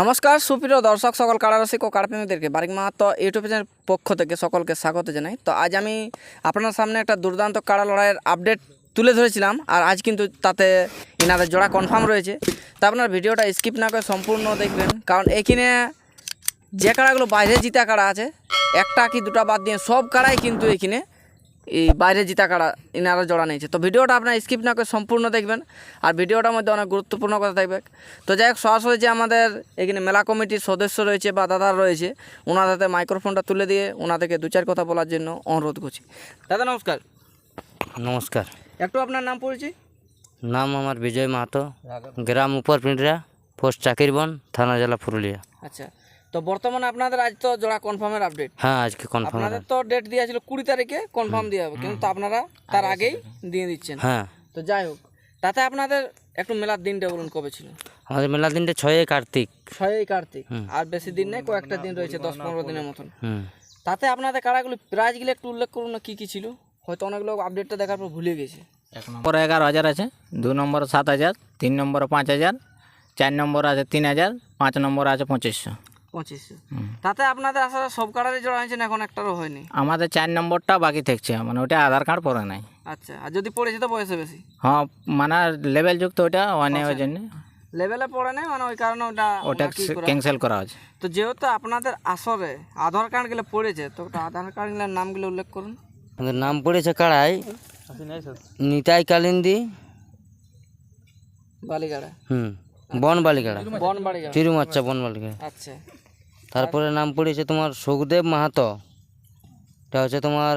নমস্কার, সুপ্রিয় দর্শক, সকল কারারসিক ও কারপ্রেমীদেরকে বারিক মাহাতো ইউটিউব চ্যানেল পক্ষ থেকে সকলকে স্বাগত জানাই। তো আজ আমি আপনার সামনে একটা দুর্দান্ত কাড়া লড়াইয়ের আপডেট তুলে ধরেছিলাম আর আজ কিন্তু তাতে ইনাদের জোড়া কনফার্ম রয়েছে। তা আপনার ভিডিওটা স্কিপ না করে সম্পূর্ণ দেখবেন, কারণ এখানে যে কাড়াগুলো বাইরে জিতা কাড়া আছে, একটা কি দুটা বাদ দিয়ে সব কাড়াই কিন্তু এখানে এই বাইরে জিতা কাড়া ইনারা জোড়া নিয়েছে। তো ভিডিওটা আপনার স্কিপ না করে সম্পূর্ণ দেখবেন। আর ভিডিওটার মধ্যে অনেক গুরুত্বপূর্ণ কথা থাকবে। তো যাই হোক সরাসরি যে আমাদের এখানে মেলা কমিটির সদস্য রয়েছে বা দাদা রয়েছে ওনার হাতে মাইক্রোফোনটা তুলে দিয়ে ওনাদেরকে দু চার কথা বলার জন্য অনুরোধ করছি। দাদা নমস্কার। নমস্কার। একটু আপনার নাম পড়েছি নাম আমার বিজয় মাহাতো। গ্রাম উপর পিঁড়া পোস্ট চাকিরবন থানা জেলা পুরুলিয়া। আচ্ছা। তো বর্তমানে আপনাদের আজ তো জোড়া কনফার্মের আপডেট হ্যাঁ আজকে কনফার্ম আপনাদের তো ডেট দেওয়া ছিল কুড়ি তারিখে কনফার্ম দেওয়া হবে কিন্তু আপনারা তার আগেই দিয়ে দিচ্ছেন। হ্যাঁ। তো যাই হোক তাতে আপনাদের একটু মেলার দিনটা বলুন কবে ছিল? আমাদের মেলার দিনটা ছয়ই কার্তিক। ছয়ই কার্তিক। আর বেশি দিন নেই কয়েকটা দিন রয়েছে দশ পনেরো দিনের মতন। হুম। তাতে আপনাদের কাড়াগুলো প্রাইজগুলো একটু উল্লেখ করুন না কী কী ছিল? হয়তো অনেক লোক আপডেটটা দেখার পর ভুলে গেছে। এক নম্বর এগারো হাজার আছে দু নম্বর সাত হাজার তিন নম্বর পাঁচ হাজার চার নম্বর আছে তিন হাজার পাঁচ নম্বর আছে পঁচিশশো। পঁচিশশো তাতে আপনাদের আসলে সব কাড়ারই জোড়া হয়েছে না এখন একটারও হয়নি? আমাদের চার নম্বরটা বাকি থাকছে মানে ওটা আধার কার্ড পড়ে নাই। আচ্ছা আর যদি পড়েছে তো বয়সে বেশি? হ্যাঁ মানে লেভেল যুক্ত ওটা ওয়ানে ওই জন্য। লেভেলে পড়ে নাই মানে ওই কারণে ওটা ওটা ক্যান্সেল করা হয়েছে। তো যেহেতু আপনাদের আসরে আধার কার্ডগুলো পড়েছে তো ওটা আধার কার্ডগুলোর নামগুলো উল্লেখ করুন। আমাদের নাম পড়েছে কাড়াই নিতাই কালিন্দি বালিগাড়া। হুম বন বালিকাড়া বনবাড়ি গাড়া চিরুমাচ্চা বন বালিকাড়া আচ্ছা। তারপরে নাম পড়েছে তোমার সুখদেব মাহাতো। এটা হচ্ছে তোমার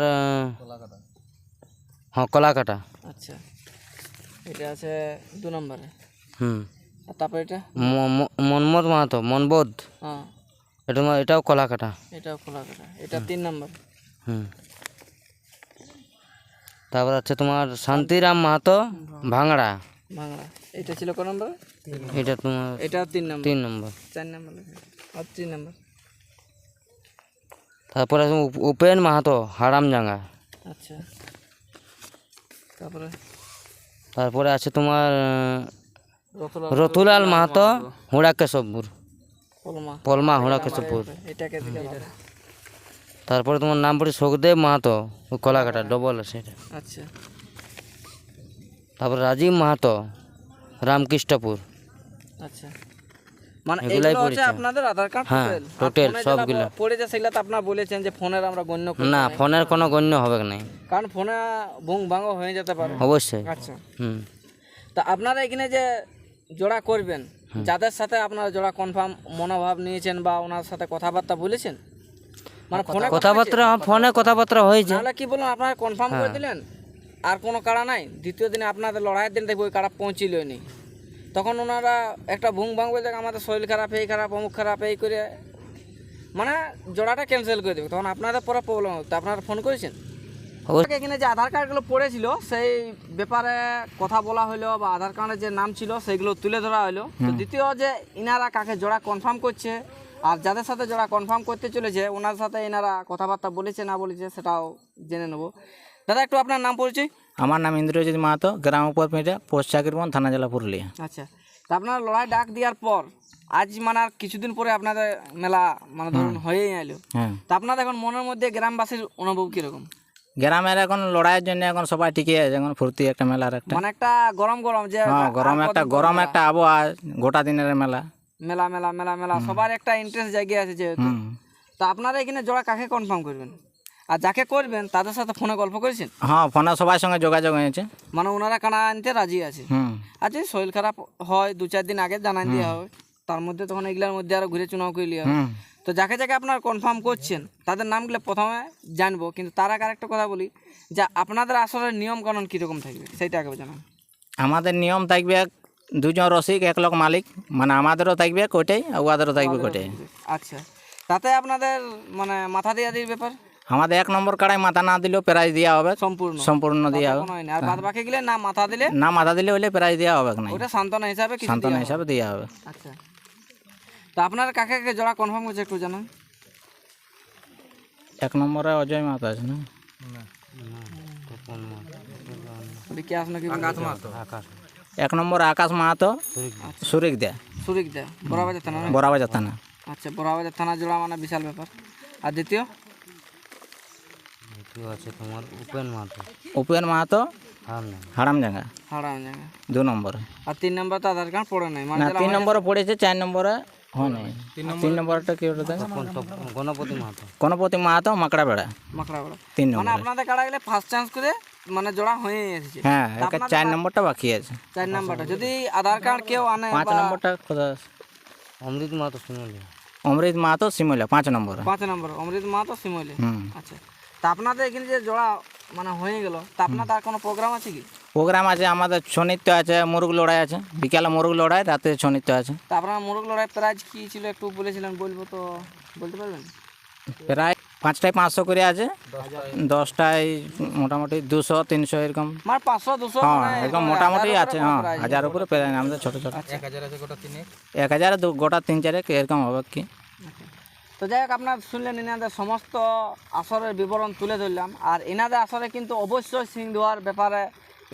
হ্যাঁ কলাকাটা। আচ্ছা। এটা আছে দু নম্বরে। হুম। আর তারপর এটা? ম- ম- মাহাতো মনবোধ। হ্যাঁ। এটা তোমার- এটাও কলাকাটা। এটাও খোলা কাটা এটা তিন নম্বর। হুম। তারপর আছে তোমার শান্তিরাম মাহাতো ভাঙড়া। বাংলা এটা ছিল ক নম্বর? এটা তোমার এটা তিন নম্বর। তিন নম্বর। চার নম্বর। আর তিন নম্বর? তারপরে আছে উপেন মাহাতো হারামজাঙ্গা। আচ্ছা। তারপরে? তারপরে আছে তোমার রতুলাল মাহাতো। হুড়া কেশবপুর পলমা। হুড়া কেশবপুর এটাকে দিকে দাও। তারপরে তোমার নাম পড়ে সুখদেব মাহাতো ওই কলাকাটা ডবল আছে এটা। আচ্ছা। তারপরে রাজীব মাহাতো রামকৃষ্ণপুর। আচ্ছা। মানে এগুলাই পড়েছে। আপনাদের আধার কার্ড হ্যাঁ, total সবগুলো। পড়েছে সেগুলো তো আপনারা বলেছেন যে ফোনের আমরা গণ্য না ফোনের কোনো গণ্য হবে না কারণ ফোনে ভুং ভাঙও হয়ে যেতে পারে। অবশ্যই। আচ্ছা। হুম। তা আপনারা এখানে যে জোড়া করবেন যাদের সাথে আপনারা জোড়া কনফার্ম মনোভাব নিয়েছেন বা ওনার সাথে কথাবার্তা বলেছেন? মানে ফোনে কথাবার্তা হ্যাঁ, ফোনে কথাবার্তা হয়েছে। তাহলে কি বলুন আপনারা কনফার্ম করে দিলেন? আর কোনো কাড়া নাই? দ্বিতীয় দিনে আপনাদের লড়াইয়ের দিন দেখব ওই কাড়া পৌঁছিলই নি। তখন ওনারা একটা ভুং ভাঙ বলছে আমাদের শরীর খারাপ এই খারাপ অমুক খারাপ এই করে। মানে জোড়াটা ক্যান্সেল করে দেবে। তখন আপনাদের পরে প্রবলেম হবে। তো আপনারা ফোন করেছেন? এখানে যে আধার কার্ডগুলো পড়েছিল সেই ব্যাপারে কথা বলা হলো বা আধার কার্ডের যে নাম ছিল সেগুলো তুলে ধরা হলো। তো দ্বিতীয় যে ইনারা কাকে জোড়া কনফার্ম করছে আর যাদের সাথে জোড়া কনফার্ম করতে চলেছে ওনার সাথে এনারা কথাবার্তা বলেছে না বলেছে সেটাও জেনে নেব। দাদা একটু আপনার নাম পরিচয়? আমার নাম ইন্দ্রজিৎ মাহাতো গ্রাম উপর পিঁড়া পোস্ট চাকিরবন থানা জেলা পুরুলিয়া। আচ্ছা তা আপনার লড়াই ডাক দেওয়ার পর আজ মানে আর কিছুদিন পরে আপনাদের মেলা মানে ধরুন হয়েই এলো। হ্যাঁ। তা আপনাদের এখন মনের মধ্যে গ্রামবাসীর অনুভব কীরকম? গ্রামের এখন লড়াইয়ের জন্য এখন সবাই ঠিকই আছে এখন ফুর্তি একটা মেলার একটা। মানে একটা গরম গরম যে হ্যাঁ গরম একটা গরম একটা আবহাওয়া গোটা দিনের মেলা। মেলা মেলা মেলা মেলা সবার একটা ইন্টারেস্ট জায়গা আছে যেহেতু। তো আপনারা এখানে জোড়া কাকে কনফার্ম করবেন? আর যাকে করবেন তাদের সাথে ফোনে গল্প করেছেন? হ্যাঁ ফোনে সবার সঙ্গে যোগাযোগ হয়েছে। মানে ওনারা কানা আনতে রাজি আছে। আর যদি শরীর খারাপ হয় দু চার দিন আগে জানাই দেওয়া হবে। তার মধ্যে তখন এগুলার মধ্যে আরও ঘুরে চুনাও করে লিয়া হবে। তো যাকে যাকে আপনার কনফার্ম করছেন তাদের নামগুলো প্রথমে জানব। কিন্তু তার আগে আরেকটা কথা বলি যে আপনাদের আসলে নিয়ম কানুন কীরকম থাকবে? সেইটা আগে জানান। আমাদের নিয়ম থাকবে দুজন রসিক এক লোক মালিক। মানে আমাদেরও থাকবে কোটাই আর ওদেরও থাকবে কোটাই আচ্ছা তাতে আপনাদের মানে মাথা দেওয়া দিয়ে ব্যাপার? আমাদের এক নম্বর কাড়াই মাথা না দিলেও প্রাইজ দেওয়া হবে। সম্পূর্ণ। সম্পূর্ণ দেওয়া হবে। আর বাদ বাকি গেলে না মাথা দিলে? না মাথা দিলে হলে প্রাইজ দেওয়া হবে না ওটা সান্ত্বনা হিসাবে কিছু সান্ত্বনা হিসাবে দেওয়া হবে। আচ্ছা। তো আপনার কাকে কাকে জোড়া কনফার্ম করছে একটু জানান। এক নম্বরে অজয় মাতা আছে না? বিকাশ এক নম্বর আকাশ মাহাতো সুরিক দেয়া সুরিক দা। বড়াবাজার থানা? বড়াবাজার থানা। আচ্ছা বড়াবাজার থানা জোড়া মানে বিশাল ব্যাপার। আর দ্বিতীয়? দ্বিতীয় আছে তোমার উপেন মাহাতো উপেন মাহাতো হার নেই হারামজাঙ্গা হারাম জায়গা দু নম্বরে আর তিন নম্বর তো আধার কার্ড পড়ে নাই মানে না তিন নম্বরে পড়েছে চার নম্বরে হয় নাই তিন নম্বরটা কি ওটা দেখো গণপতি মাহাতো গণপতি মাহাতো মাকড়া বেড়া মাকড়া বড়া তিন মানে নম্বরে আপনাদের কাটা গেলে ফার্স্ট চান্স করে মানে জোড়া হয়ে এসেছে হ্যাঁ একে চার নম্বরটা বাকি আছে চার নাম্বারটা যদি আধার কার্ড কেউ আনে পাঁচ বা নম্বরটা কোথায় আছে? অমৃত মাহাতো শুনলি অমৃত মাহাতো সিমলা পাঁচ নম্বরে পাঁচ নম্বর অমৃত মা তো সিমলে হুম আচ্ছা তা আপনাদের এখানে যে জোড়া মানে হয়ে গেল তা আপনাদের আর কোনো প্রোগ্রাম আছে কি? প্রোগ্রাম আছে আমাদের ছৌ নৃত্য আছে মুরগ লড়াই আছে বিকালে মুরগ লড়াই রাতে ছৌ নৃত্য আছে। তা আপনার মোরগ লড়াই প্রাইজ কি ছিল একটু বলেছিলেন বলব তো বলতে পারবেন? প্রায় পাঁচটায় পাঁচশো করে আছে দশটায় মোটামুটি দুশো তিনশো এরকম। মানে পাঁচশো দুশো হ্যাঁ মানে এরকম মোটামুটি আছে হ্যাঁ হাজার উপরে পেয়ে আমাদের ছোটো ছোটো। এক হাজার দু- গোটা তিন চারেক এরকম হবে কি। তো যাই হোক আপনার শুনলেন এনাদের সমস্ত আসরের বিবরণ তুলে ধরলাম। আর এনাদের আসরে কিন্তু অবশ্যই সিং ধোয়ার ব্যাপারে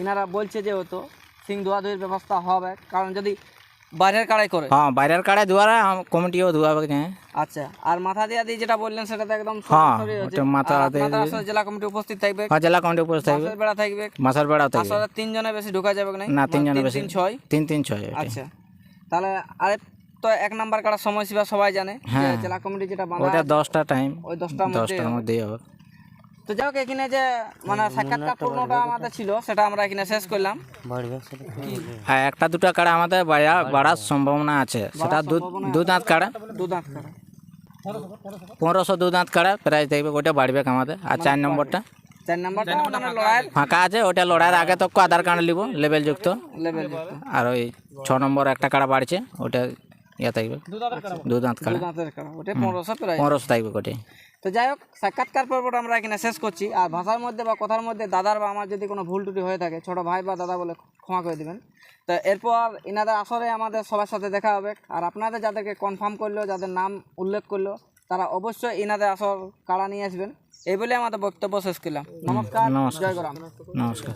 এনারা বলছে যে হতো সিং ধোয়াধুয়ির ব্যবস্থা হবে কারণ যদি বাইরের কাড়াই করে। হ্যাঁ বাইরের কাড়ে দুয়ারে কমিটিও ধোয়াবে আচ্ছা আর মাথা দিয়া দিয়ে যেটা বললেন সেটা তো একদম হ্যাঁ, সরাসরি হচ্ছে। মাথা দিয়ে জেলা কমিটি উপস্থিত থাকবে। হ্যাঁ জেলা কমিটি উপস্থিত থাকবে। মাসের বেড়া থাকবে। মাসার বেড়াও থাকবে। আসরে তিনজনের বেশি ঢোকা যাবে না? না তিন, বেশি। তিন ছয়। তিন তিন ছয় ওইটাই। আচ্ছা তাহলে আরে তো এক নাম্বার কাটার সময়সীমা সবাই জানে হ্যাঁ। জেলা কমিটি যেটা বাঁধা ওটা দশটা টাইম ওই দশটার মধ্যে দশটার মধ্যেই হবে। তো যাই হোক এখানে যে মানে সাক্ষাৎকার পূর্ণটা আমাদের ছিল সেটা আমরা এখানে শেষ করলাম। হ্যাঁ একটা দুটো কাড়া আমাদের বাড়া বাড়ার সম্ভাবনা আছে। সেটা দু দাঁত কাড়া। দু দাঁত কাটা পনেরোশো দু দাঁত কাড়া প্রাইস দেখবে ওটা বাড়বে আমাদের। আর চার নম্বরটা? চার নাম্বারটা মানে ফাঁকা আছে। ওটা লড়াইয়ের আগে তো আধার কার্ড নিব লেভেল যুক্ত। লেভেল আর ওই ছ নম্বর একটা কাড়া বাড়ছে ওটা ইয়ে থাকবে দু দাঁত কাড়া ওটা পনেরোশো প্রায় পনেরোশো থাকবে ওটাই তো যাই হোক সাক্ষাৎকার পর্বটা আমরা এখানে শেষ করছি। আর ভাষার মধ্যে বা কথার মধ্যে দাদার বা আমার যদি কোনো ভুল টুটি হয়ে থাকে ছোট ভাই বা দাদা বলে ক্ষমা করে দেবেন। তো এরপর ইনাদের আসরে আমাদের সবার সাথে দেখা হবে। আর আপনাদের যাদেরকে কনফার্ম করল যাদের নাম উল্লেখ করল তারা অবশ্যই ইনাদের আসর কাড়া নিয়ে আসবেন? এই বলে আমাদের বক্তব্য শেষ করলাম। নমস্কার নমস্কার। জয় গরাম। নমস্কার।